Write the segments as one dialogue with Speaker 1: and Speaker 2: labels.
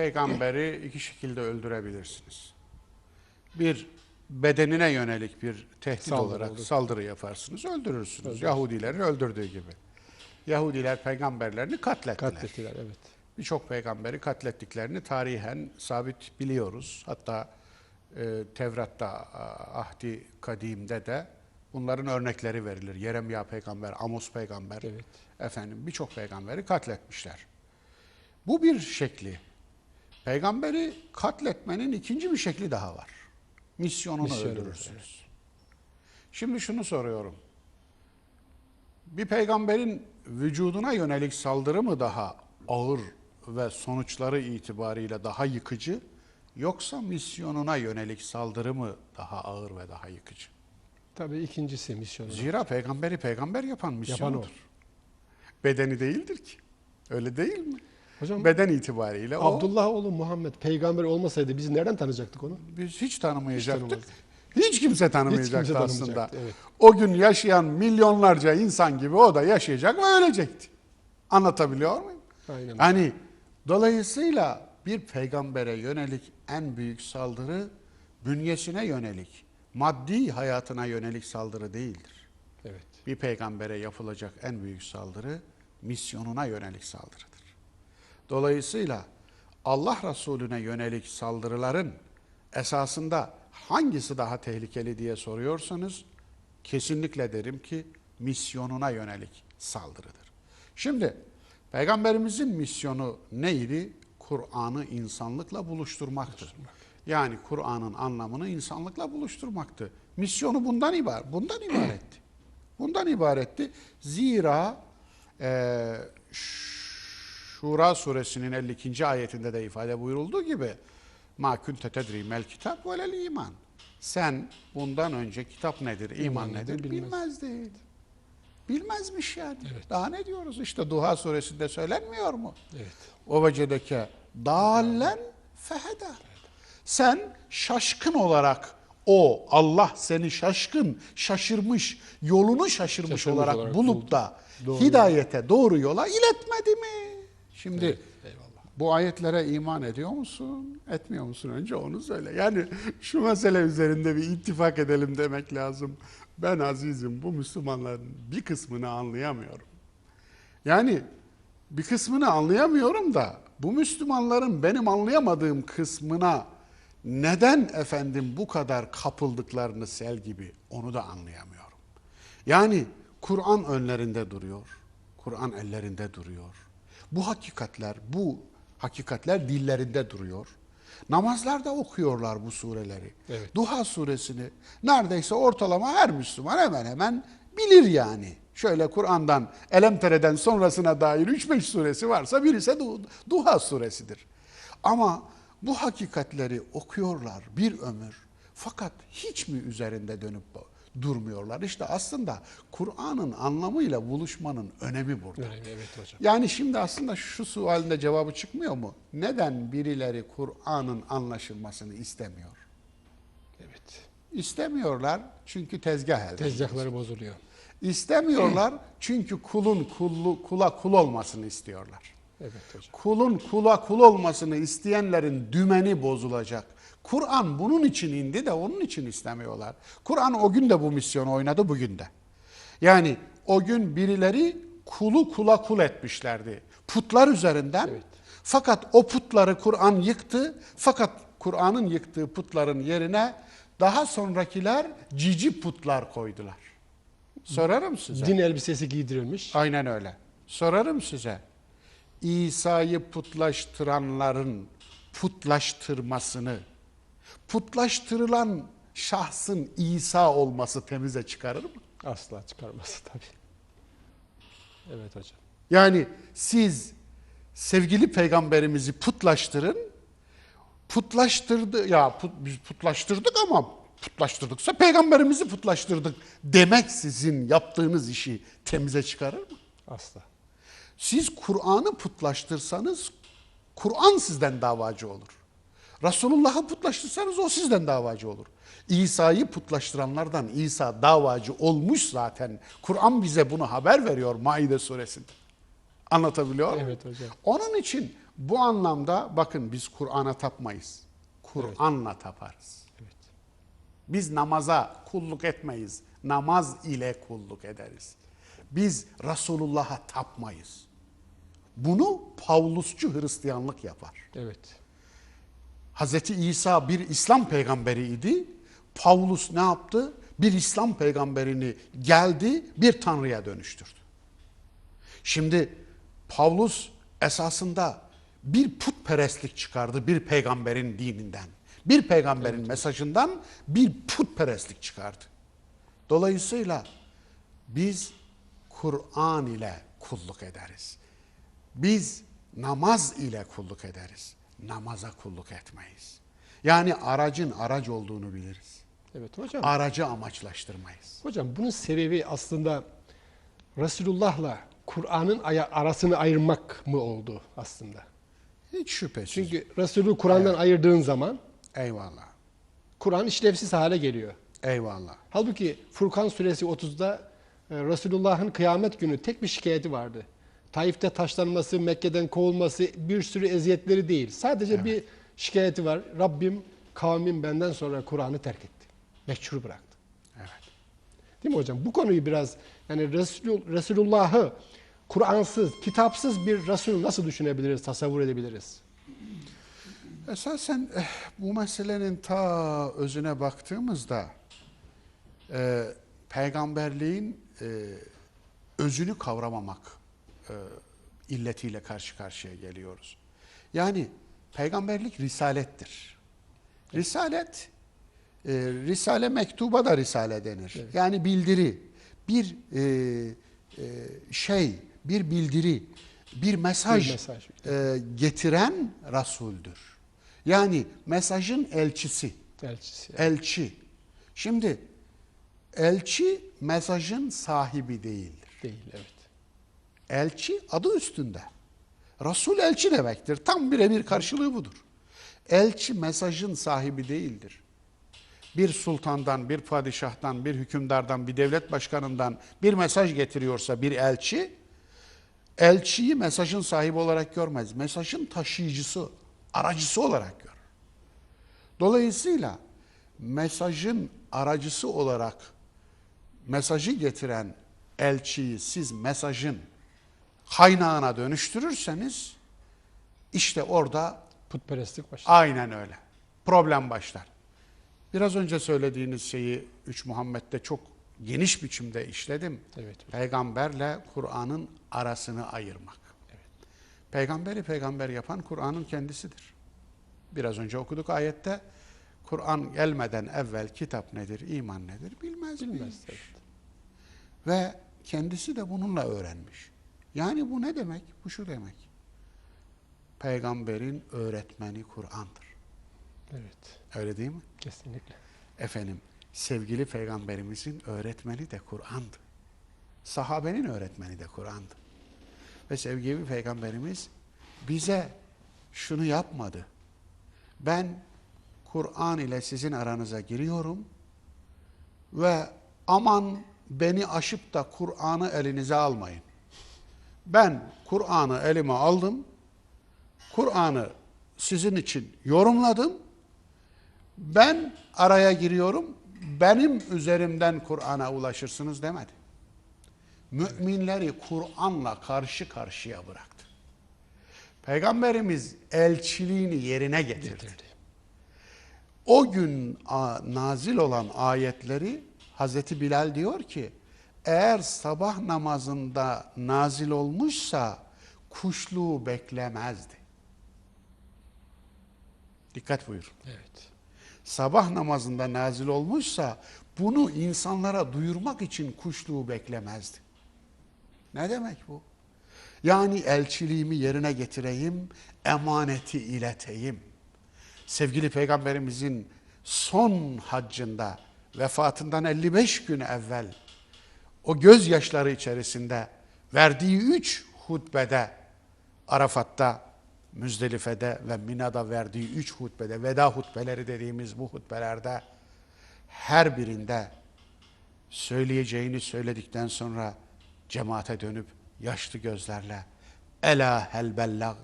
Speaker 1: Peygamberi iki şekilde öldürebilirsiniz. Bir, bedenine yönelik bir tehdit
Speaker 2: Saldırı
Speaker 1: olarak
Speaker 2: olur.
Speaker 1: saldırı yaparsınız, öldürürsünüz.
Speaker 2: Öldürürsünüz.
Speaker 1: Yahudilerin öldürdüğü gibi. Yahudiler peygamberlerini katlettiler.
Speaker 2: Katlettiler evet.
Speaker 1: Birçok peygamberi katlettiklerini tarihen sabit biliyoruz. Hatta e, Tevrat'ta, Ahdi Kadim'de de bunların örnekleri verilir. Yeremya peygamber, Amos peygamber,
Speaker 2: Evet.
Speaker 1: efendim birçok peygamberi katletmişler. Bu bir şekli. Peygamberi katletmenin ikinci bir şekli daha var. Misyonunu
Speaker 2: Misyonu,
Speaker 1: öldürürsünüz. Şimdi şunu soruyorum. Bir peygamberin vücuduna yönelik saldırı mı daha ağır ve sonuçları itibariyle daha yıkıcı yoksa misyonuna yönelik saldırı mı daha ağır ve daha yıkıcı?
Speaker 2: Tabii ikincisi misyonu.
Speaker 1: Zira peygamberi peygamber yapan misyonudur.
Speaker 2: o.
Speaker 1: Bedeni değildir ki. Öyle değil mi?
Speaker 2: Hocam
Speaker 1: Beden itibariyle o
Speaker 2: Abdullah oğlu Muhammed peygamber olmasaydı biz nereden tanıyacaktık onu?
Speaker 1: biz hiç tanımayacaktık. Hiç,
Speaker 2: tanımazdık.
Speaker 1: kimse tanımayacaktı
Speaker 2: Hiç kimse
Speaker 1: aslında.
Speaker 2: evet.
Speaker 1: O gün yaşayan milyonlarca insan gibi o da yaşayacak ve ölecekti. Anlatabiliyor muyum?
Speaker 2: Aynen.
Speaker 1: Hani dolayısıyla bir peygambere yönelik en büyük saldırı bünyesine yönelik, maddi hayatına yönelik saldırı değildir.
Speaker 2: Evet.
Speaker 1: Bir peygambere yapılacak en büyük saldırı misyonuna yönelik saldırıdır. Dolayısıyla Allah Resulüne yönelik saldırıların esasında hangisi daha tehlikeli diye soruyorsanız kesinlikle derim ki misyonuna yönelik saldırıdır. Şimdi peygamberimizin misyonu neydi? Kur'an'ı insanlıkla buluşturmaktı. Yani Kur'an'ın anlamını insanlıkla buluşturmaktı. Misyonu bundan ibaret, bundan ibaretti. Bundan ibaretti. Zira eee Şura suresinin 52. ayetinde de ifade buyurulduğu gibi ma kunte tedri mel kitap velel iman. Sen bundan önce kitap nedir, iman,
Speaker 2: İman
Speaker 1: nedir
Speaker 2: nedir bilmez.
Speaker 1: bilmezdin. Bilmezmiş yani.
Speaker 2: Evet.
Speaker 1: Daha ne diyoruz? İşte Duha suresinde söylenmiyor mu?
Speaker 2: Evet.
Speaker 1: O vecedeke dallen feheda. Sen şaşkın olarak o Allah seni şaşkın, şaşırmış, yolunu şaşırmış,
Speaker 2: Şaşırmış
Speaker 1: olarak,
Speaker 2: olarak
Speaker 1: bulup da
Speaker 2: Doğru.
Speaker 1: hidayete, doğru yola iletmedi mi? Şimdi
Speaker 2: Eyvallah.
Speaker 1: bu ayetlere iman ediyor musun? Etmiyor musun? Önce onu söyle. Yani şu mesele üzerinde bir ittifak edelim demek lazım. Ben azizim bu Müslümanların bir kısmını anlayamıyorum. Yani bir kısmını anlayamıyorum da bu Müslümanların benim anlayamadığım kısmına neden efendim bu kadar kapıldıklarını sel gibi onu da anlayamıyorum. Yani Kur'an önlerinde duruyor. Kur'an ellerinde duruyor. Bu hakikatler, bu hakikatler dillerinde duruyor. Namazlarda okuyorlar bu sureleri.
Speaker 2: Evet.
Speaker 1: Duha suresini neredeyse ortalama her Müslüman hemen hemen bilir yani. Şöyle Kur'an'dan Elem Tere'den sonrasına dair 3-5 suresi varsa birisi Du- Duha suresidir. Ama bu hakikatleri okuyorlar bir ömür. Fakat hiç mi üzerinde dönüp durmuyorlar? İşte aslında Kur'an'ın anlamıyla buluşmanın önemi burada.
Speaker 2: Evet, evet hocam.
Speaker 1: Yani şimdi aslında şu sualin de cevabı çıkmıyor mu? Neden birileri Kur'an'ın anlaşılmasını istemiyor?
Speaker 2: Evet.
Speaker 1: İstemiyorlar çünkü tezgah elde.
Speaker 2: Tezgahları bozuluyor.
Speaker 1: İstemiyorlar çünkü kulun kullu, kula kul olmasını istiyorlar.
Speaker 2: Evet hocam.
Speaker 1: Kulun kula kul olmasını isteyenlerin dümeni bozulacak. Kur'an bunun için indi de onun için istemiyorlar. Kur'an o gün de bu misyonu oynadı bugün de. Yani o gün birileri kulu kula kul etmişlerdi. Putlar üzerinden. Fakat o putları Kur'an yıktı. Fakat Kur'an'ın yıktığı putların yerine daha sonrakiler cici putlar koydular. Sorarım size.
Speaker 2: Din elbisesi giydirilmiş.
Speaker 1: Aynen öyle. Sorarım size. İsa'yı putlaştıranların putlaştırmasını, putlaştırılan şahsın İsa olması temize çıkarır mı?
Speaker 2: Asla çıkarması tabii. Evet hocam.
Speaker 1: Yani siz sevgili peygamberimizi putlaştırın, putlaştırdı, ya put, biz putlaştırdık ama putlaştırdıksa peygamberimizi putlaştırdık demek sizin yaptığınız işi temize çıkarır mı?
Speaker 2: Asla.
Speaker 1: Siz Kur'an'ı putlaştırsanız Kur'an sizden davacı olur. Resulullah'ı putlaştırsanız o sizden davacı olur. İsa'yı putlaştıranlardan İsa davacı olmuş zaten. Kur'an bize bunu haber veriyor Maide suresinde. Anlatabiliyor muyum?
Speaker 2: Evet hocam.
Speaker 1: Onun için Bu anlamda bakın biz Kur'an'a tapmayız. Kur'an'la taparız.
Speaker 2: Evet.
Speaker 1: Biz namaza kulluk etmeyiz. Namaz ile kulluk ederiz. Biz Resulullah'a tapmayız. Bunu Pavlusçu Hristiyanlık yapar.
Speaker 2: Evet.
Speaker 1: Hazreti İsa bir İslam peygamberiydi. Pavlus ne yaptı? Bir İslam peygamberini geldi, bir tanrıya dönüştürdü. Şimdi Pavlus esasında bir putperestlik çıkardı bir peygamberin dininden. Bir peygamberin mesajından bir putperestlik çıkardı. Dolayısıyla biz Kur'an ile kulluk ederiz. Biz namaz ile kulluk ederiz. Namaza kulluk etmeyiz. Yani aracın araç olduğunu biliriz.
Speaker 2: Evet hocam.
Speaker 1: Aracı amaçlaştırmayız.
Speaker 2: Hocam bunun sebebi aslında Resulullah'la Kur'an'ın arasını ayırmak mı oldu aslında?
Speaker 1: Hiç şüphesiz.
Speaker 2: Çünkü Resulü Kur'an'dan ayırdığın zaman
Speaker 1: Eyvallah.
Speaker 2: Kur'an işlevsiz hale geliyor.
Speaker 1: Eyvallah.
Speaker 2: Halbuki Furkan suresi 30'da e, Resulullah'ın kıyamet günü tek bir şikayeti vardı. Taif'te taşlanması, Mekke'den kovulması bir sürü eziyetleri değil. Sadece bir şikayeti var. Rabbim kavmim benden sonra Kur'an'ı terk etti. Meçhur bıraktı.
Speaker 1: Evet.
Speaker 2: Değil mi hocam? Bu konuyu biraz yani Resul, Resulullah'ı Kur'ansız, kitapsız bir Resul nasıl düşünebiliriz, tasavvur edebiliriz?
Speaker 1: Esasen eh, bu meselenin ta özüne baktığımızda e, peygamberliğin e, özünü kavramamak e, illetiyle karşı karşıya geliyoruz. Yani peygamberlik risalettir. Risalet, e, risale mektuba da risale denir. Yani bildiri, bir e, e, şey, bir bildiri, bir mesaj,
Speaker 2: Bir mesaj.
Speaker 1: e, getiren Resul'dür. Yani mesajın elçisi,
Speaker 2: Elçisi.
Speaker 1: elçi. Şimdi elçi mesajın sahibi değildir.
Speaker 2: Değil, evet.
Speaker 1: Elçi adı üstünde. Resul elçi demektir. Tam birebir karşılığı budur. Elçi mesajın sahibi değildir. Bir sultandan, bir padişahtan, bir hükümdardan, bir devlet başkanından bir mesaj getiriyorsa bir elçi, elçiyi mesajın sahibi olarak görmez. Mesajın taşıyıcısı, aracısı olarak görür. Dolayısıyla mesajın aracısı olarak mesajı getiren elçiyi siz mesajın kaynağına dönüştürürseniz işte orada
Speaker 2: Putperestlik başladı.
Speaker 1: aynen öyle. Problem başlar. Biraz önce söylediğiniz şeyi 3 Muhammed'de çok geniş biçimde işledim.
Speaker 2: Evet.
Speaker 1: Peygamberle Kur'an'ın arasını ayırmak. Peygamberi peygamber yapan Kur'an'ın kendisidir. Biraz önce okuduk ayette Kur'an gelmeden evvel kitap nedir, iman nedir bilmez,
Speaker 2: Bilmez.
Speaker 1: bilmez.
Speaker 2: Evet.
Speaker 1: Ve kendisi de bununla öğrenmiş. Yani bu ne demek? Bu şu demek. Peygamberin öğretmeni Kur'an'dır.
Speaker 2: evet.
Speaker 1: Öyle değil mi?
Speaker 2: Kesinlikle.
Speaker 1: Efendim, sevgili peygamberimizin öğretmeni de Kur'an'dı. Sahabenin öğretmeni de Kur'an'dı. Ve sevgili peygamberimiz bize şunu yapmadı. Ben Kur'an ile sizin aranıza giriyorum ve aman beni aşıp da Kur'an'ı elinize almayın. Ben Kur'an'ı elime aldım. Kur'an'ı sizin için yorumladım. Ben araya giriyorum. Benim üzerimden Kur'an'a ulaşırsınız demedi. Müminleri Kur'an'la karşı karşıya bıraktı. Peygamberimiz elçiliğini yerine getirdi.
Speaker 2: Getirdi.
Speaker 1: O gün nazil olan ayetleri Hazreti Bilal diyor ki eğer sabah namazında nazil olmuşsa kuşluğu beklemezdi. Dikkat buyur.
Speaker 2: Evet.
Speaker 1: Sabah namazında nazil olmuşsa bunu insanlara duyurmak için kuşluğu beklemezdi. Ne demek bu? Yani elçiliğimi yerine getireyim, emaneti ileteyim. Sevgili Peygamberimizin son haccında vefatından 55 gün evvel o gözyaşları içerisinde verdiği üç hutbede Arafat'ta, Müzdelife'de ve Mina'da verdiği üç hutbede, veda hutbeleri dediğimiz bu hutbelerde her birinde söyleyeceğini söyledikten sonra cemaate dönüp yaşlı gözlerle Ela hel bellagd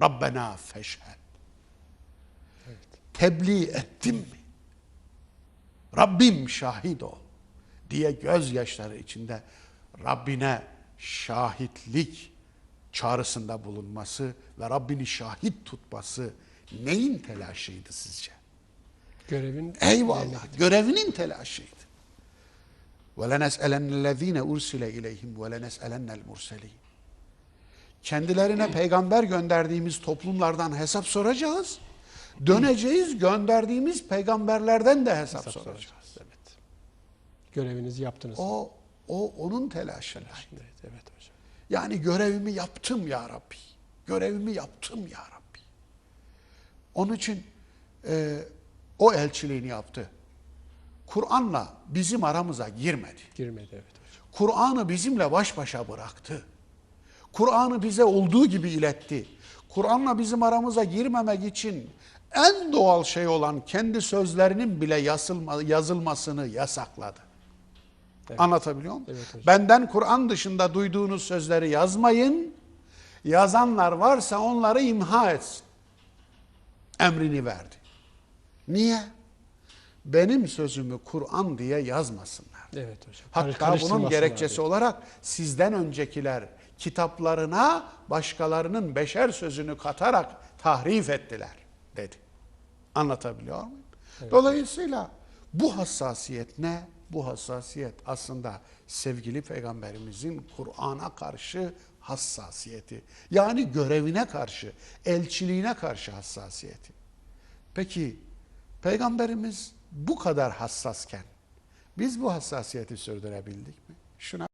Speaker 1: Rabbena feşhed. Tebliğ ettim mi? Rabbim şahit ol diye gözyaşları içinde Rabbine şahitlik çağrısında bulunması ve Rabbini şahit tutması neyin telaşıydı sizce?
Speaker 2: Görevin
Speaker 1: Eyvallah. Görevinin telaşıydı. وَلَنَسْأَلَنَّ الَّذ۪ينَ اُرْسِلَ اِلَيْهِمْ وَلَنَسْأَلَنَّ الْمُرْسَلِينَ Kendilerine peygamber gönderdiğimiz toplumlardan hesap soracağız. Döneceğiz gönderdiğimiz peygamberlerden de hesap, soracağız.
Speaker 2: Evet. Görevinizi yaptınız.
Speaker 1: O, o onun telaşındaydı.
Speaker 2: Evet, evet hocam.
Speaker 1: Yani görevimi yaptım ya Rabbi. Görevimi yaptım ya Rabbi. Onun için e, o elçiliğini yaptı. Kur'an'la bizim aramıza girmedi.
Speaker 2: Girmedi evet hocam.
Speaker 1: Kur'an'ı bizimle baş başa bıraktı. Kur'an'ı bize olduğu gibi iletti. Kur'an'la bizim aramıza girmemek için en doğal şey olan kendi sözlerinin bile yazılma, yazılmasını yasakladı. Anlatabiliyor muyum?
Speaker 2: Evet hocam.
Speaker 1: Benden Kur'an dışında duyduğunuz sözleri yazmayın. Yazanlar varsa onları imha etsin. Emrini verdi. Niye? Benim sözümü Kur'an diye yazmasınlar.
Speaker 2: Evet hocam.
Speaker 1: Hatta bunun gerekçesi
Speaker 2: diye.
Speaker 1: olarak sizden öncekiler kitaplarına başkalarının beşer sözünü katarak tahrif ettiler dedi. Anlatabiliyor muyum? Dolayısıyla bu hassasiyet ne? Bu hassasiyet aslında sevgili peygamberimizin Kur'an'a karşı hassasiyeti. Yani görevine karşı, elçiliğine karşı hassasiyeti. Peki peygamberimiz bu kadar hassasken biz bu hassasiyeti sürdürebildik mi? Şuna